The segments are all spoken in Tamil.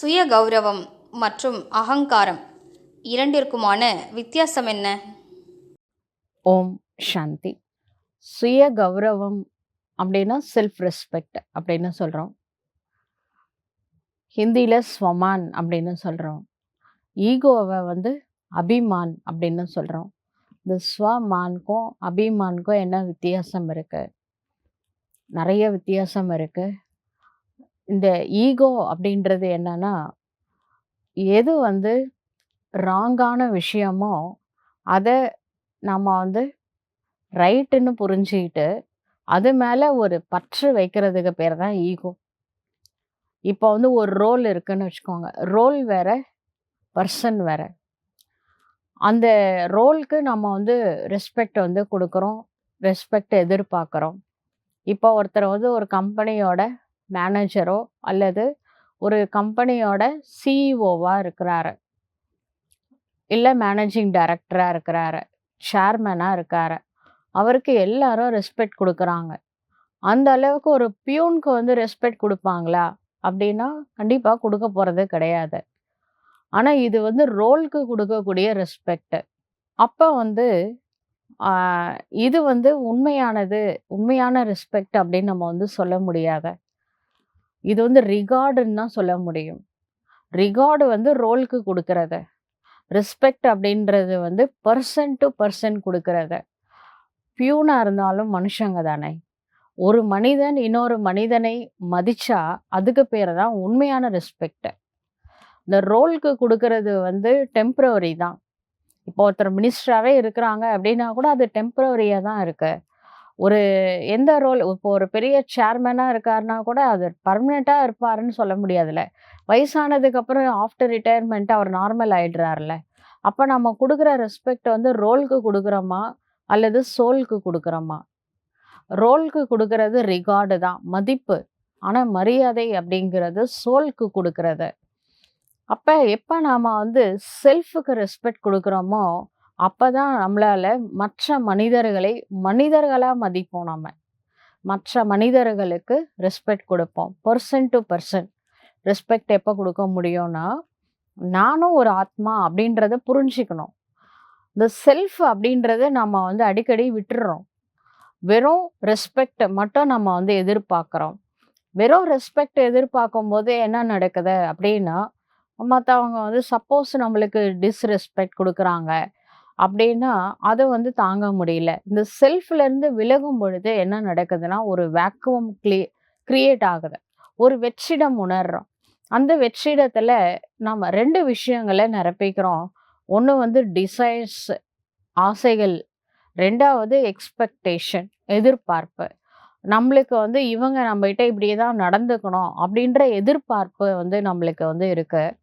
சுய கௌரவம் மற்றும் அகங்காரம் இரண்டிற்குமான வித்தியாசம் என்ன? ஓம் சாந்தி. சுய கௌரவம் அப்படின்னா செல்ஃப் ரெஸ்பெக்ட் அப்படின்னு சொல்கிறோம் ஹிந்தியில் ஸ்வமான் அப்படின்னு சொல்கிறோம் ஈகோவை வந்து அபிமான் அப்படின்னு சொல்கிறோம் இந்த ஸ்வமானுக்கும் அபிமானுக்கும் என்ன வித்தியாசம் இருக்குது நிறைய வித்தியாசம் இருக்குது இந்த ஈகோ அப்படின்றது என்னன்னா எது வந்து ராங்கான விஷயமோ அதை நம்ம வந்து ரைட்டுன்னு புரிஞ்சுக்கிட்டு அது மேலே ஒரு பற்று வைக்கிறதுக்கு பேர் தான் ஈகோ. இப்போ வந்து ஒரு ரோல் இருக்குன்னு வச்சுக்கோங்க. ரோல் வேற பர்சன் வேற. அந்த ரோலுக்கு நம்ம வந்து ரெஸ்பெக்ட் வந்து கொடுக்குறோம் ரெஸ்பெக்ட் எதிர்பார்க்குறோம். இப்போ ஒருத்தர் வந்து ஒரு கம்பெனியோட மேனேஜரோ அல்லது ஒரு கம்பெனியோட சிஇஓவாக இருக்கிறாரு. இல்லை மேனேஜிங் டைரக்டராக இருக்கிறாரு. சேர்மேனாக இருக்காரு. அவருக்கு எல்லாரும் ரெஸ்பெக்ட் கொடுக்குறாங்க. அந்த அளவுக்கு ஒரு பியூனுக்கு வந்து ரெஸ்பெக்ட் கொடுப்பாங்களா? அப்படின்னா கண்டிப்பாக கொடுக்க போகிறது கிடையாது. ஆனால் இது வந்து ரோலுக்கு கொடுக்கக்கூடிய ரெஸ்பெக்ட் அப்போ வந்து இது வந்து உண்மையானது உண்மையான ரெஸ்பெக்ட் அப்படின்னு நம்ம வந்து சொல்ல முடியாது. இது வந்து ரிகார்டுன்னு தான் சொல்ல முடியும். ரிகார்டு வந்து ரோலுக்கு கொடுக்கறத. ரெஸ்பெக்ட் அப்படின்றது வந்து பர்சன் டு பர்சன் கொடுக்கறத. பியூனாக இருந்தாலும் மனுஷங்க தானே. ஒரு மனிதன் இன்னொரு மனிதனை மதிச்சா அதுக்கு பேர் தான் உண்மையான ரெஸ்பெக்ட் இந்த ரோலுக்கு கொடுக்கறது வந்து டெம்ப்ரவரி தான். இப்போ ஒருத்தர் மினிஸ்டராகவே இருக்கிறாங்க அப்படின்னா கூட அது டெம்ப்ரவரியாக தான் இருக்குது ஒரு எந்த ரோல் இப்போ ஒரு பெரிய சேர்மேனாக இருக்காருன்னா கூட அது பர்மனெண்ட்டாக இருப்பாருன்னு சொல்ல முடியாதுல்ல. வயசானதுக்கப்புறம் ஆஃப்டர் ரிட்டையர்மெண்ட் அவர் நார்மல் ஆகிடுறாருல்ல அப்போ நம்ம கொடுக்குற ரெஸ்பெக்ட் வந்து ரோலுக்கு கொடுக்குறோமா? அல்லது சோலுக்கு கொடுக்குறோமா? ரோலுக்கு கொடுக்கறது ரிகார்டு தான் மதிப்பு. ஆனால் மரியாதை அப்படிங்கிறது சோலுக்கு கொடுக்கறது. அப்போ எப்போ நாம் வந்து செல்ஃபுக்கு ரெஸ்பெக்ட் கொடுக்குறோமோ அப்போ தான் நம்மளால் மற்ற மனிதர்களை மனிதர்களாக மதிப்போம் நம்ம மற்ற மனிதர்களுக்கு ரெஸ்பெக்ட் கொடுப்போம். பர்சன் டு பர்சன் ரெஸ்பெக்ட் எப்போ கொடுக்க முடியும்னா நானும் ஒரு ஆத்மா அப்படின்றத புரிஞ்சுக்கணும். இந்த செல்ஃப் அப்படின்றத நம்ம வந்து அடிக்கடி விட்டுடுறோம் வெறும் ரெஸ்பெக்ட் மட்டும் நம்ம வந்து எதிர்பார்க்குறோம். வெறும் ரெஸ்பெக்ட் எதிர்பார்க்கும் போது என்ன நடக்குது அப்படின்னா மற்றவங்க வந்து சப்போஸ் நம்மளுக்கு டிஸ்ரெஸ்பெக்ட் கொடுக்குறாங்க. அப்படின்னா அதை வந்து தாங்க முடியல. இந்த செல்ஃப்லேருந்து விலகும் பொழுது என்ன நடக்குதுன்னா ஒரு வேக்குவம் க்ளி கிரியேட் ஆகுது. ஒரு வெற்றிடம் உணர்றோம். அந்த வெற்றிடத்தில் நம்ம ரெண்டு விஷயங்களை நிரப்பிக்கிறோம். ஒன்று வந்து டிசைர்ஸ் ஆசைகள். ரெண்டாவது எக்ஸ்பெக்டேஷன் எதிர்பார்ப்பு. நம்மளுக்கு வந்து இவங்க நம்மகிட்ட இப்படியே தான் நடந்துக்கணும் அப்படின்ற எதிர்பார்ப்பு வந்து நம்மளுக்கு வந்து இருக்குது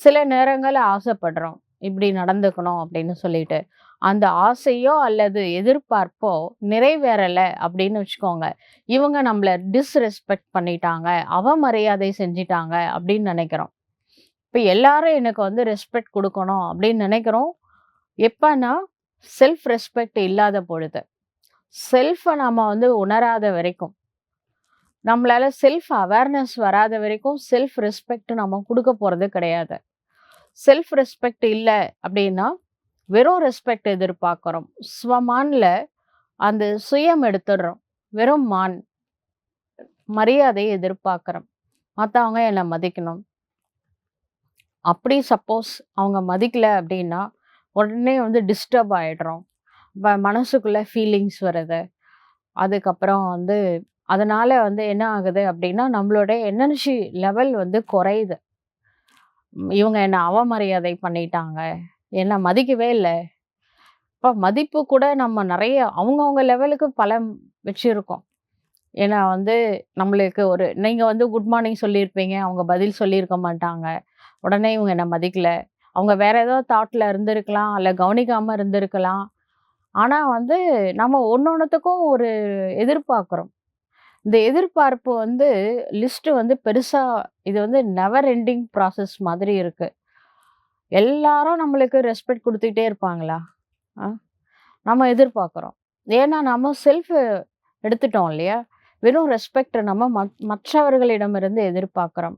சில நேரங்களில் ஆசைப்படுறோம். இப்படி நடந்துக்கணும் அப்படின்னு சொல்லிட்டு. அந்த ஆசையோ அல்லது எதிர்பார்ப்போ நிறைவேறலை அப்படின்னு வச்சுக்கோங்க. இவங்க நம்மளை டிஸ்ரெஸ்பெக்ட் பண்ணிட்டாங்க அவமரியாதை செஞ்சிட்டாங்க அப்படின்னு நினைக்கிறோம். இப்போ எல்லாரும் எனக்கு வந்து ரெஸ்பெக்ட் கொடுக்கணும் அப்படின்னு நினைக்கிறோம். எப்பன்னா செல்ஃப் ரெஸ்பெக்ட் இல்லாத பொழுது. செல்ஃபை நம்ம வந்து உணராத வரைக்கும். நம்மளால செல்ஃப் அவேர்னஸ் வராத வரைக்கும் செல்ஃப் ரெஸ்பெக்ட் நம்ம கொடுக்க போகிறது கிடையாது. செல்ஃப் ரெஸ்பெக்ட் இல்லை அப்படின்னா வெறும் ரெஸ்பெக்ட் எதிர்பார்க்குறோம். ஸ்வமானில் அந்த சுயம் எடுத்துடுறோம். வெறும் மான் மரியாதையை எதிர்பார்க்குறோம். மற்றவங்க என்னை மதிக்கணும். அப்படி சப்போஸ் அவங்க மதிக்கல அப்படின்னா உடனே வந்து டிஸ்டர்ப் ஆகிடுறோம் இப்போ ஃபீலிங்ஸ் வருது. அதுக்கப்புறம் வந்து அதனால் வந்து என்ன ஆகுது அப்படின்னா நம்மளோட எனர்ஜி லெவல் வந்து குறையுது. இவங்க என்னை அவமரியாதை பண்ணிட்டாங்க? என்ன மதிக்கவே இல்லை. இப்போ மதிப்பு கூட நம்ம நிறைய அவங்கவுங்க லெவலுக்கு பலம் வச்சுருக்கோம். ஏன்னா வந்து நம்மளுக்கு ஒரு நீங்கள் வந்து குட் மார்னிங் சொல்லியிருப்பீங்க அவங்க பதில் சொல்லியிருக்க மாட்டாங்க. உடனே இவங்க என்னை மதிக்கலை. அவங்க வேற ஏதோ தாட்டில் இருந்திருக்கலாம் இல்லை கவனிக்காமல் இருந்திருக்கலாம். ஆனால் வந்து நம்ம ஒன்று ஒன்றுத்துக்கும் ஒரு எதிர்பார்க்குறோம். இந்த எதிர்பார்ப்பு வந்து லிஸ்ட்டு வந்து பெருசாக இது வந்து நெவர் எண்டிங் ப்ராசஸ் மாதிரி இருக்குது எல்லாரும் நம்மளுக்கு ரெஸ்பெக்ட் கொடுத்துக்கிட்டே இருப்பாங்களா? ஆ? நம்ம எதிர்பார்க்குறோம். ஏன்னா நம்ம செல்ஃப் எடுத்துட்டோம் இல்லையா? வெறும் ரெஸ்பெக்டை நம்ம மத்- மற்றவர்களிடமிருந்து எதிர்பார்க்குறோம்.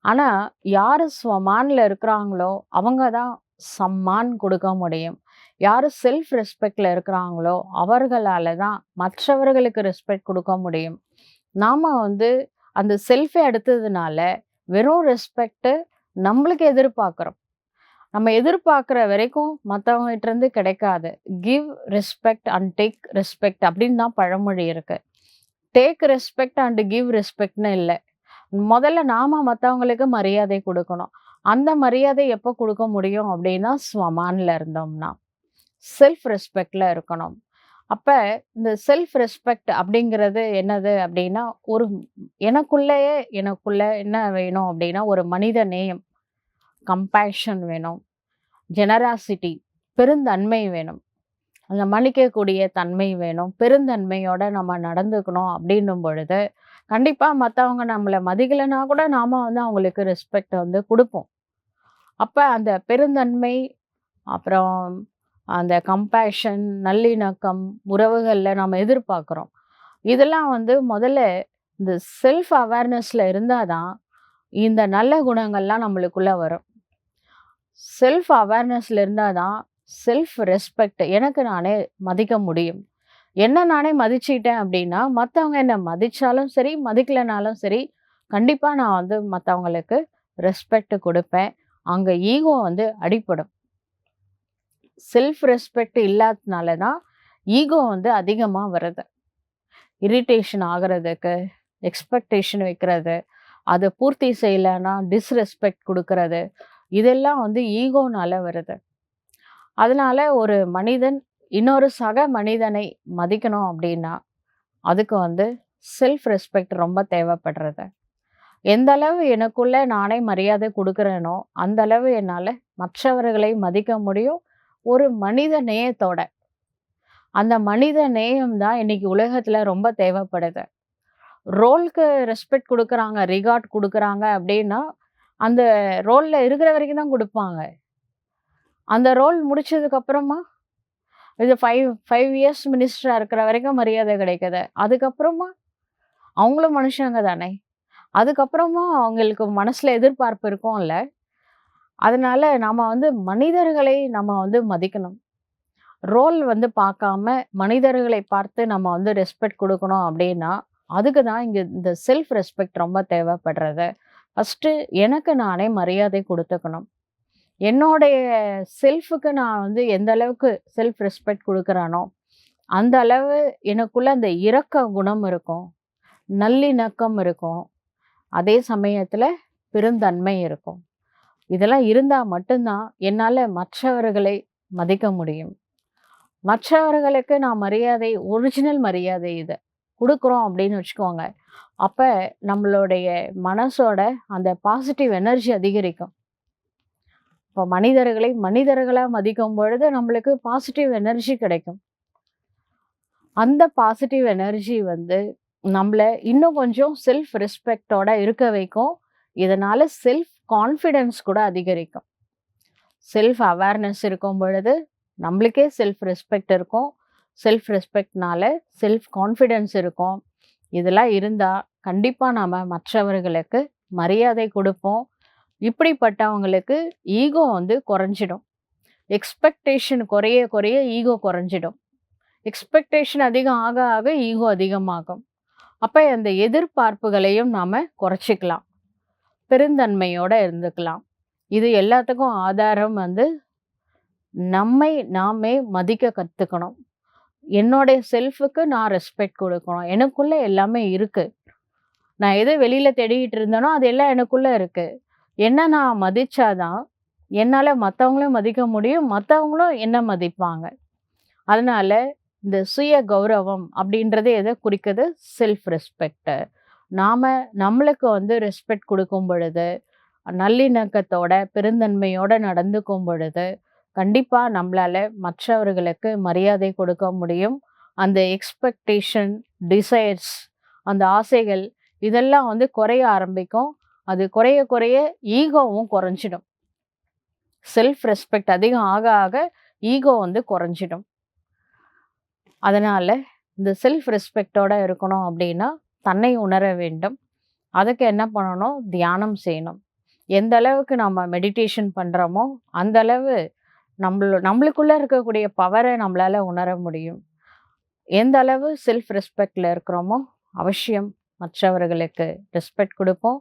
ஆனால் யார் ஸ்வமானில் இருக்கிறாங்களோ அவங்க தான் சம்மான் கொடுக்க முடியும். யார் செல்ஃப் ரெஸ்பெக்டில் இருக்கிறாங்களோ அவர்களால் தான் மற்றவர்களுக்கு ரெஸ்பெக்ட் கொடுக்க முடியும். நாம் வந்து அந்த செல்ஃபை எடுத்ததுனால வெறும் ரெஸ்பெக்ட்டு நம்மளுக்கு எதிர்பார்க்குறோம். நம்ம எதிர்பார்க்குற வரைக்கும் மற்றவங்ககிட்டருந்து கிடைக்காது. Give respect and take respect அப்படின்னு தான் பழமொழி இருக்குது டேக் ரெஸ்பெக்ட் அண்ட் கிவ் ரெஸ்பெக்ட்னு இல்லை. முதல்ல நாம் மற்றவங்களுக்கு மரியாதை கொடுக்கணும். அந்த மரியாதை எப்போ கொடுக்க முடியும் அப்படின்னா ஸ்வமானில் இருந்தோம்னா செல்ஃப் ரெஸ்பெக்டில் இருக்கணும். அப்போ இந்த செல்ஃப் ரெஸ்பெக்ட் அப்படிங்கிறது என்னது அப்படின்னா ஒரு எனக்குள்ளேயே எனக்குள்ள என்ன வேணும் அப்படின்னா ஒரு மனித நேயம் கம்பேஷன் வேணும் ஜெனராசிட்டி பெருந்தன்மை வேணும். அந்த மன்னிக்கக்கூடிய தன்மை வேணும் பெருந்தன்மையோட நம்ம நடந்துக்கணும் அப்படின்னும் பொழுது கண்டிப்பாக மற்றவங்க நம்மளை மதிக்கலைன்னா கூட நாம் வந்து அவங்களுக்கு ரெஸ்பெக்ட் வந்து கொடுப்போம். அப்போ அந்த பெருந்தன்மை அப்புறம் அந்த கம்பேஷன் நல்லிணக்கம் உறவுகளில் நம்ம எதிர்பார்க்குறோம். இதெல்லாம் வந்து முதல்ல இந்த செல்ஃப் அவேர்னஸில் இருந்தால் தான் இந்த நல்ல குணங்கள்லாம் நம்மளுக்குள்ளே வரும். செல்ஃப் அவேர்னஸில் இருந்தால் தான் செல்ஃப் ரெஸ்பெக்ட் எனக்கு நானே மதிக்க முடியும். என்ன நானே மதிச்சிட்டேன் அப்படின்னா மற்றவங்க என்னை மதித்தாலும் சரி மதிக்கலைனாலும் சரி கண்டிப்பாக நான் வந்து மற்றவங்களுக்கு ரெஸ்பெக்ட் கொடுப்பேன். அங்கே ஈகோ வந்து அடிப்படும். செல்ஃப் ரெஸ்பெக்ட் இல்லாததுனால தான் ஈகோ வந்து அதிகமாக வருது இரிட்டேஷன் ஆகிறதுக்கு எக்ஸ்பெக்டேஷன் வைக்கிறது அதை பூர்த்தி செய்யலைன்னா டிஸ்ரெஸ்பெக்ட் கொடுக்கறது இதெல்லாம் வந்து ஈகோனால் வருது. அதனால் ஒரு மனிதன் இன்னொரு சக மனிதனை மதிக்கணும் அப்படின்னா அதுக்கு வந்து செல்ஃப் ரெஸ்பெக்ட் ரொம்ப தேவைப்படுறது. எந்த அளவு நானே மரியாதை கொடுக்குறேனோ அந்த அளவு என்னால் மற்றவர்களை மதிக்க முடியும் ஒரு மனித நேயத்தோட. அந்த மனித நேயம் தான் இன்னைக்கு உலகத்தில் ரொம்ப தேவைப்படுது. ரோலுக்கு ரெஸ்பெக்ட் கொடுக்குறாங்க ரிகார்ட் கொடுக்குறாங்க அப்படின்னா அந்த ரோலில் இருக்கிற வரைக்கும் தான் கொடுப்பாங்க. அந்த ரோல் முடிச்சதுக்கப்புறமா இது ஃபைவ் ஃபைவ் இயர்ஸ் மினிஸ்டராக இருக்கிற வரைக்கும் மரியாதை கிடைக்குது. அதுக்கப்புறமா அவங்களும் மனுஷங்க தானே. அதுக்கப்புறமா அவங்களுக்கு மனசில் எதிர்பார்ப்பு இருக்கும்ல. அதனால நம்ம வந்து மனிதர்களை நம்ம வந்து மதிக்கணும். ரோல் வந்து பார்க்காம மனிதர்களை பார்த்து நம்ம வந்து ரெஸ்பெக்ட் கொடுக்கணும் அப்படின்னா அதுக்கு தான் இங்கே இந்த செல்ஃப் ரெஸ்பெக்ட் ரொம்ப தேவைப்படுறது. ஃபஸ்ட்டு எனக்கு நானே மரியாதை கொடுத்துக்கணும். என்னுடைய செல்ஃபுக்கு நான் வந்து எந்த அளவுக்கு செல்ஃப் ரெஸ்பெக்ட் கொடுக்குறானோ அந்த அளவு எனக்குள்ளே அந்த இரக்க குணம் இருக்கும் நல்லிணக்கம் இருக்கும். அதே சமயத்தில் பெருந்தன்மை இருக்கும். இதெல்லாம் இருந்தால் மட்டும்தான் என்னால் மற்றவர்களை மதிக்க முடியும். மற்றவர்களுக்கு நான் மரியாதை ஒரிஜினல் மரியாதை இதை கொடுக்குறோம் அப்படின்னு வச்சுக்கோங்க. அப்போ நம்மளுடைய மனசோட அந்த பாசிட்டிவ் எனர்ஜி அதிகரிக்கும். இப்போ மனிதர்களை மனிதர்களாக மதிக்கும் பொழுது நம்மளுக்கு பாசிட்டிவ் எனர்ஜி கிடைக்கும். அந்த பாசிட்டிவ் எனர்ஜி வந்து நம்மளை இன்னும் கொஞ்சம் செல்ஃப் ரெஸ்பெக்டோட இருக்க வைக்கும். இதனால் செல்ஃப் கான்ஃபிடென்ஸ் கூட அதிகரிக்கும். செல்ஃப் அவேர்னஸ் இருக்கும் பொழுது நம்மளுக்கே செல்ஃப் ரெஸ்பெக்ட் இருக்கும். செல்ஃப் ரெஸ்பெக்ட்னால செல்ஃப் கான்ஃபிடென்ஸ் இருக்கும். இதெல்லாம் இருந்தால் கண்டிப்பாக நாம் மற்றவர்களுக்கு மரியாதை கொடுப்போம். இப்படிப்பட்டவங்களுக்கு ஈகோ வந்து குறைஞ்சிடும். எக்ஸ்பெக்டேஷன் குறைய குறைய ஈகோ குறைஞ்சிடும். எக்ஸ்பெக்டேஷன் அதிகம் ஆக ஆக ஈகோ அதிகமாகும். அப்போ அந்த எதிர்பார்ப்புகளையும் நாம் குறைச்சிக்கலாம். பெருந்தன்மையோடு இருந்துக்கலாம். இது எல்லாத்துக்கும் ஆதாரம் வந்து நம்மை நாமே மதிக்க கற்றுக்கணும் என்னுடைய செல்ஃபுக்கு நான் ரெஸ்பெக்ட் கொடுக்கணும். எனக்குள்ளே எல்லாமே இருக்குது நான் எது வெளியில் தேடிக்கிட்டு இருந்தேனோ அது எல்லாம் எனக்குள்ளே இருக்குது என்ன நான் மதித்தாதான் என்னால் மற்றவங்களையும் மதிக்க முடியும் மற்றவங்களும் என்ன மதிப்பாங்க. அதனால் இந்த சுய கௌரவம் அப்படின்றது எதை குறிக்குது? செல்ஃப் ரெஸ்பெக்ட் நாம் நம்மளுக்கு வந்து ரெஸ்பெக்ட் கொடுக்கும் பொழுது நல்லிணக்கத்தோட பெருந்தன்மையோட நடந்துக்கும் பொழுது கண்டிப்பாக நம்மளால மற்றவர்களுக்கு மரியாதை கொடுக்க முடியும். அந்த எக்ஸ்பெக்டேஷன் டிசைர்ஸ் அந்த ஆசைகள் இதெல்லாம் வந்து குறைய ஆரம்பிக்கும். அது குறைய குறைய ஈகோவும் குறைஞ்சிடும். செல்ஃப் ரெஸ்பெக்ட் அதிகம் ஆக ஆக ஈகோ வந்து குறைஞ்சிடும். அதனால் இந்த செல்ஃப் ரெஸ்பெக்டோடு இருக்கணும் அப்படின்னா தன்னை உணர வேண்டும். அதுக்கு என்ன பண்ணணும்? தியானம் செய்யணும். எந்த அளவுக்கு நம்ம மெடிடேஷன் பண்ணுறோமோ அந்த அளவு நம்மள நம்மளுக்குள்ளே இருக்கக்கூடிய பவரை நம்மளால் உணர முடியும். எந்த அளவு செல்ஃப் ரெஸ்பெக்டில் இருக்கிறோமோ அவசியம் மற்றவர்களுக்கு ரெஸ்பெக்ட் கொடுப்போம்.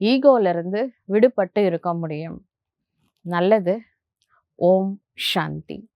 ஈகோலேருந்து விடுபட்டு இருக்க முடியும். நல்லது. ஓம் சாந்தி.